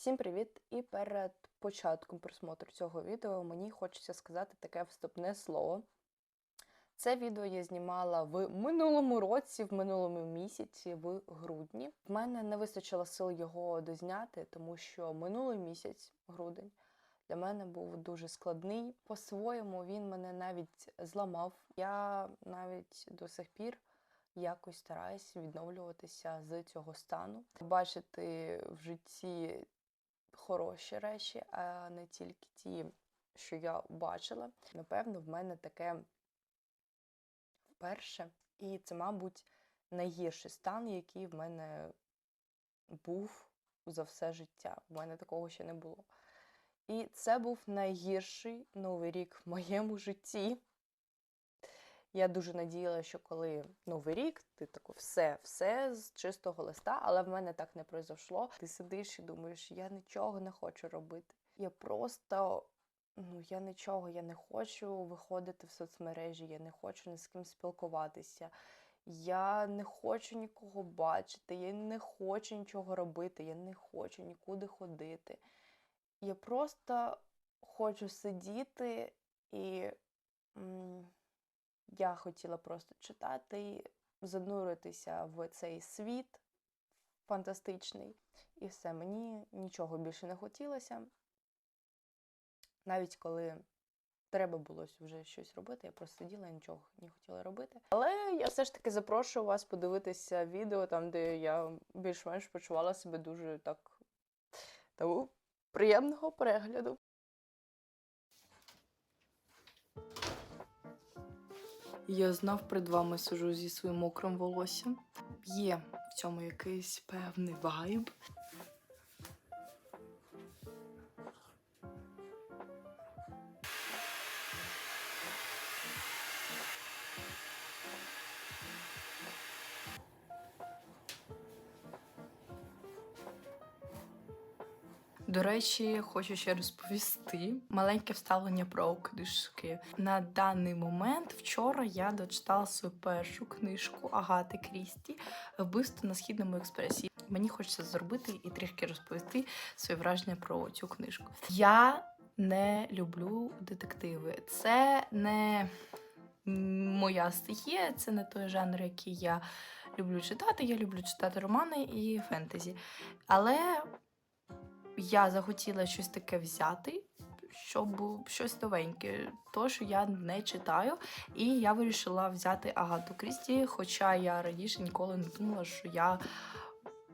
Всім привіт! І перед початком просмотру цього відео мені хочеться сказати таке вступне слово. Це відео я знімала в минулому році, в минулому місяці, в грудні. В мене не вистачило сил його дозняти, тому що минулий місяць, грудень, для мене був дуже складний. По-своєму він мене навіть зламав. Я навіть до сих пір якось стараюсь відновлюватися з цього стану, бачити в житті хороші речі, а не тільки ті, що я бачила. Напевно, в мене таке вперше. І це, мабуть, найгірший стан, який в мене був за все життя. У мене такого ще не було. І це був найгірший новий рік в моєму житті. Я дуже надіяла, що коли новий рік, ти тако все, все з чистого листа, але в мене так не пройшло. Ти сидиш і думаєш, я нічого не хочу робити. Я просто, ну я нічого, я не хочу виходити в соцмережі, я не хочу ні з ким спілкуватися. Я не хочу нікого бачити, я не хочу нічого робити, я не хочу нікуди ходити. Я просто хочу сидіти і. Я хотіла просто читати зануритися в цей світ фантастичний. І все, мені нічого більше не хотілося. Навіть коли треба було вже щось робити, я просто сиділа і нічого не хотіла робити. Але я все ж таки запрошую вас подивитися відео, там, де я більш-менш почувала себе дуже так. Тому приємного перегляду. Я знов перед вами сижу зі своїм мокрим волоссям. Є в цьому якийсь певний вайб. До речі, хочу ще розповісти маленьке вставлення про книжки. На даний момент вчора я дочитала свою першу книжку Агати Крісті Вбивство на східному експресі. Мені хочеться зробити і трішки розповісти своє враження про цю книжку. Я не люблю детективи. Це не моя стихія, це не той жанр, який я люблю читати. Я люблю читати романи і фентезі. Але я захотіла щось таке взяти, щоб щось новеньке, то що я не читаю. І я вирішила взяти Агату Крісті, хоча я раніше ніколи не думала, що я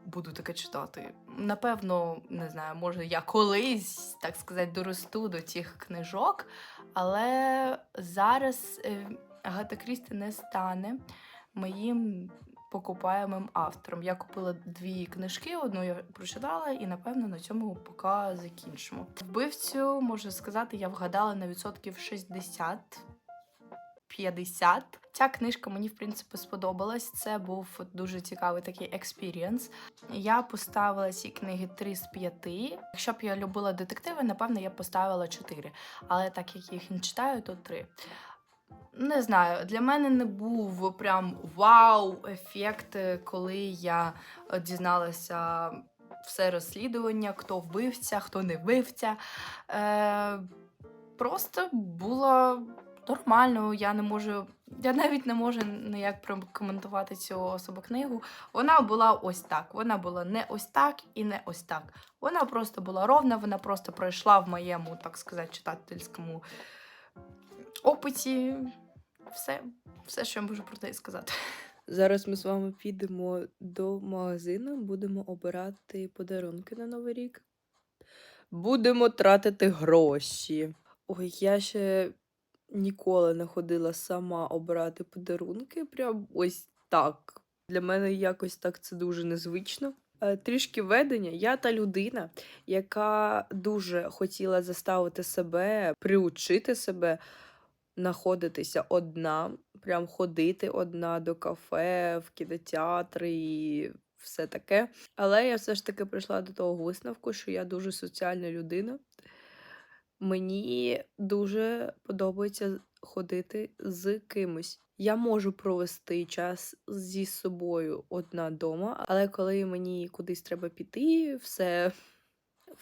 буду таке читати. Напевно, не знаю, може я колись, так сказати, доросту до цих книжок, але зараз е, Агата Крісті не стане моїм покупаємим автором. Я купила дві книжки, одну я прочитала, і напевно на цьому поки закінчимо. Вбивцю можу сказати, я вгадала на відсотків 60. 50. Ця книжка мені, в принципі, сподобалась. Це був дуже цікавий такий експірієнс. Я поставила ці книги 3 з 5. Якщо б я любила детективи, напевно, я поставила 4. Але так як їх не читаю, то 3. Не знаю, для мене не був прям вау-ефект, коли я е, дізналася все розслідування, хто вбивця, хто не вбивця. Е, просто було нормально. Я не можу, я навіть не можу ніяк прокоментувати цю особу книгу. Вона була ось так. Вона була не ось так і не ось так. Вона просто була ровна, вона просто пройшла в моєму, так сказати, читательському опиті. Все, все, що я можу про неї сказати. Зараз ми з вами підемо до магазину, будемо обирати подарунки на Новий рік. Будемо тратити гроші. Ой, я ще ніколи не ходила сама обирати подарунки. Прям ось так. Для мене якось так це дуже незвично. Е, Трішки ведення. Я та людина, яка дуже хотіла заставити себе, приучити себе знаходитися одна, прям ходити одна до кафе, в кінотеатри і все таке. Але я все ж таки прийшла до того висновку, що я дуже соціальна людина. Мені дуже подобається ходити з кимось. Я можу провести час зі собою одна дома, але коли мені кудись треба піти, все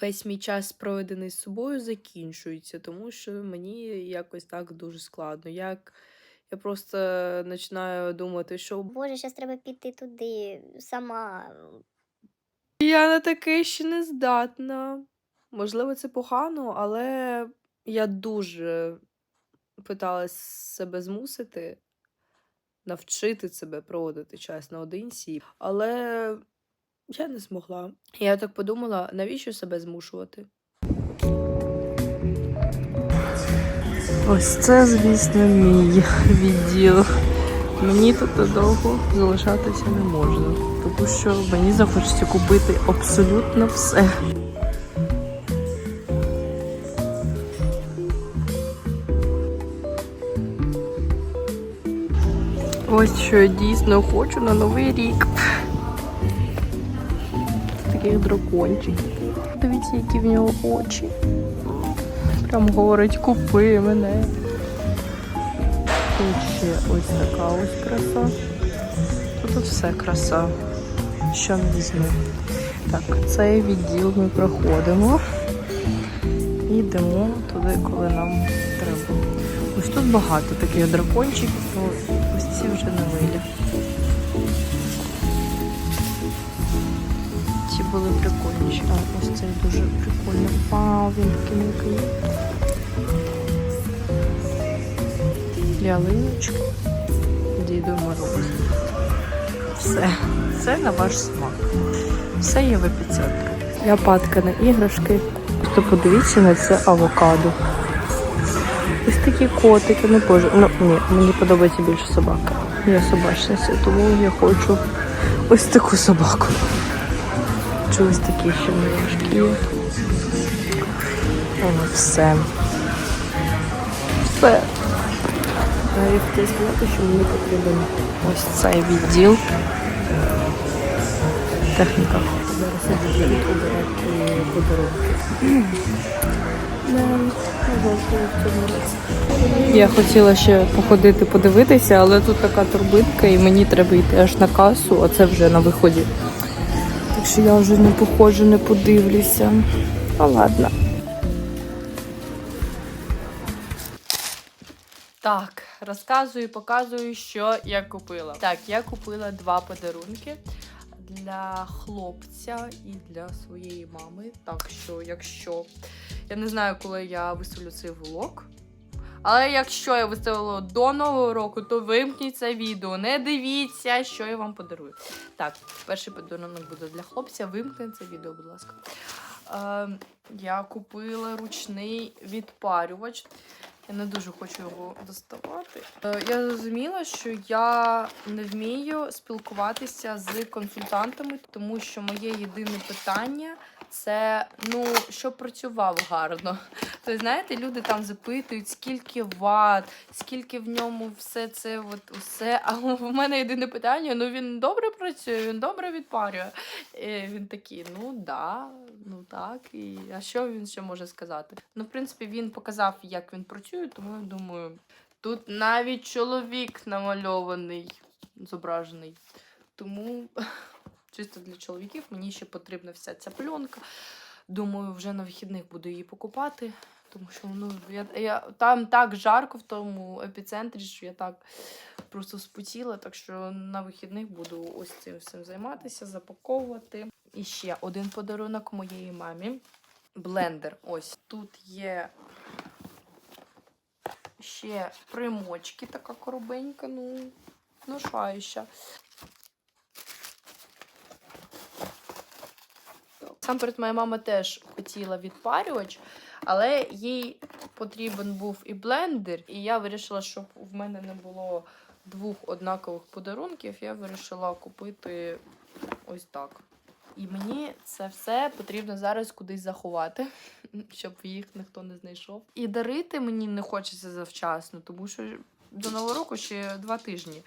весь мій час проведений з собою закінчується, тому що мені якось так дуже складно. Як я просто починаю думати, що Боже, зараз треба піти туди сама. я на таке ще не здатна. Можливо, це погано, але я дуже питалась себе змусити, навчити себе проводити час наодинці, але я не змогла. Я так подумала, навіщо себе змушувати? Ось це, звісно, мій відділ. Мені тут довго залишатися не можна, тому що мені захочеться купити абсолютно все. Ось що я дійсно хочу на новий рік. Таких дракончиків. Дивіться, які в нього очі. Прям говорить, купи мене. Тут ще ось така ось краса. Тут все краса. Що не візьму. Так, цей відділ ми проходимо. І йдемо туди, коли нам треба. Ось тут багато таких дракончиків, ну ось ці вже не милі. Були прикольніші. А ось цей дуже прикольний. Вау, він такий м'який. Ялиночки. Діду Мороз. Все. Все на ваш смак. Все є в епіцентрі. Я падка на іграшки. Просто подивіться на це авокадо. Ось такі котики, ну боже, ну ні, мені подобається більше собака. Я собачниця, тому я хочу ось таку собаку. Чи ось такі ще милашки є. Все. Все. Навіть хотів сказати, що мені потрібен ось цей відділ. Техніка. Зараз я буду обирати подарунки. Я хотіла ще походити подивитися, але тут така турбинка і мені треба йти аж на касу, а це вже на виході. Так що я вже не походжу, не подивлюся. Ну ладно. Так, розказую, показую, що я купила. Так, я купила два подарунки для хлопця і для своєї мами. Так що, якщо я не знаю, коли я виставлю цей влог. Але якщо я виставила до нового року, то вимкніть це відео. Не дивіться, що я вам подарую. Так, перший подарунок буде для хлопця. Вимкніть це відео, будь ласка. Е, я купила ручний відпарювач. Я не дуже хочу його доставати. Е, Я зрозуміла, що я не вмію спілкуватися з консультантами, тому що моє єдине питання це ну, щоб працював гарно. Тобто, знаєте, люди там запитують, скільки ват, скільки в ньому все це, от усе. А в мене єдине питання: ну він добре працює, він добре відпарює. І він такий, ну да, ну так. І а що він ще може сказати? Ну, в принципі, він показав, як він працює, тому я думаю, тут навіть чоловік намальований, зображений. Тому чисто для чоловіків мені ще потрібна вся ця пленка. Думаю, вже на вихідних буду її покупати. Тому що ну, я, я, там так жарко в тому епіцентрі, що я так просто спотіла. Так що на вихідних буду ось цим всім займатися, запаковувати. І ще один подарунок моєї мамі. Блендер. Ось тут є ще примочки, така коробенька, ну, ношаюча. Сам перед моя мама теж хотіла відпарювач, але їй потрібен був і блендер, і я вирішила, щоб в мене не було двох однакових подарунків, я вирішила купити ось так. І мені це все потрібно зараз кудись заховати, щоб їх ніхто не знайшов. І дарити мені не хочеться завчасно, тому що до нового року ще два тижні.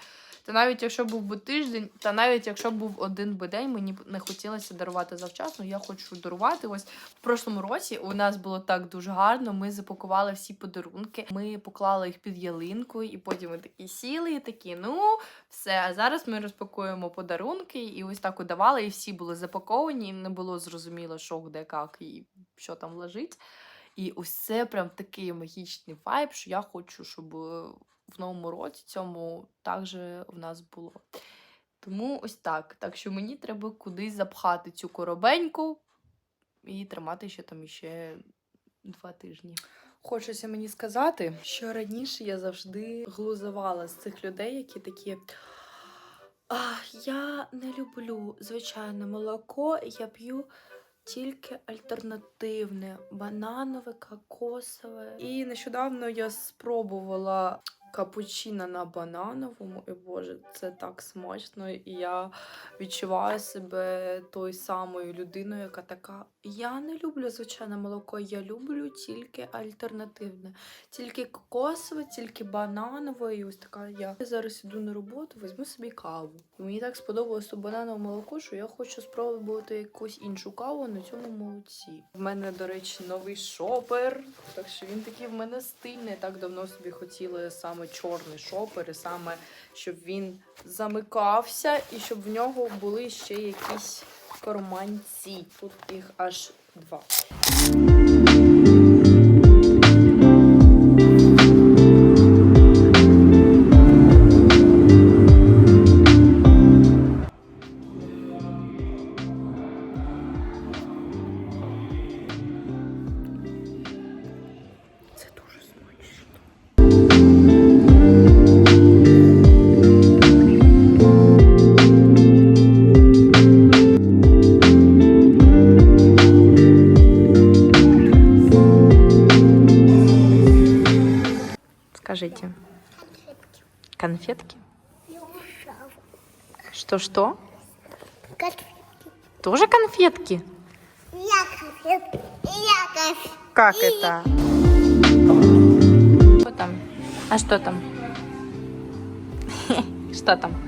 Та навіть якщо був би тиждень, та навіть якщо був один би день, мені не хотілося дарувати завчасно. Я хочу дарувати. Ось в прошлому році у нас було так дуже гарно. Ми запакували всі подарунки. Ми поклали їх під ялинкою, і потім ми такі сіли, і такі, ну все. А зараз ми розпакуємо подарунки, і ось так удавали, і всі були запаковані, і не було зрозуміло, що де, як і що там лежить. І ось це прям такий магічний вайб, що я хочу, щоб е, в новому році цьому також в нас було. Тому ось так. Так що мені треба кудись запхати цю коробеньку і тримати ще там іще два тижні. Хочеться мені сказати, що раніше я завжди глузувала з цих людей, які такі. А, я не люблю звичайне молоко, я п'ю тільки альтернативне, бананове, кокосове. І нещодавно я спробувала капучино на банановому, і боже, це так смачно. І я відчуваю себе тою самою людиною, яка така. Я не люблю звичайне молоко, я люблю тільки альтернативне. Тільки кокосове, тільки бананове, і ось така я. Я зараз іду на роботу, візьму собі каву. Мені так сподобалось то бананове молоко, що я хочу спробувати якусь іншу каву на цьому молоці. В мене, до речі, новий шопер. Так що він такий в мене стильний. Так давно собі хотіли саме чорний шопер, і саме щоб він замикався, і щоб в нього були ще якісь карманці. Тут їх аж два. Что-что? Тоже конфетки? Я конфетки. Я конфетки. Как это? Что там? А что там? Что там?